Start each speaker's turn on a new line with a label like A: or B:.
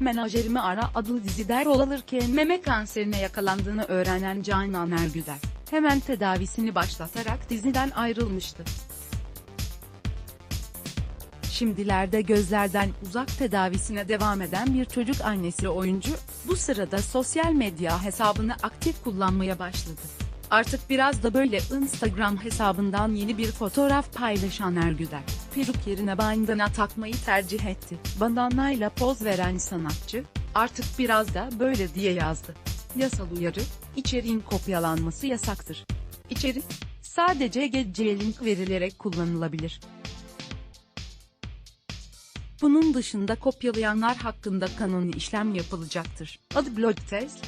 A: Menajerimi Ara adlı dizide rol alırken meme kanserine yakalandığını öğrenen Canan Ergüder, hemen tedavisini başlatarak diziden ayrılmıştı. Şimdilerde gözlerden uzak tedavisine devam eden bir çocuk annesi oyuncu, bu sırada sosyal medya hesabını aktif kullanmaya başladı. Artık biraz da böyle Instagram hesabından yeni bir fotoğraf paylaşan Ergüder, peruk yerine bandana takmayı tercih etti. Bandanayla poz veren sanatçı, artık biraz da böyle diye yazdı. Yasal uyarı, içeriğin kopyalanması yasaktır. İçerik, sadece geceye link verilerek kullanılabilir. Bunun dışında kopyalayanlar hakkında kanuni işlem yapılacaktır. Adı Blog Test.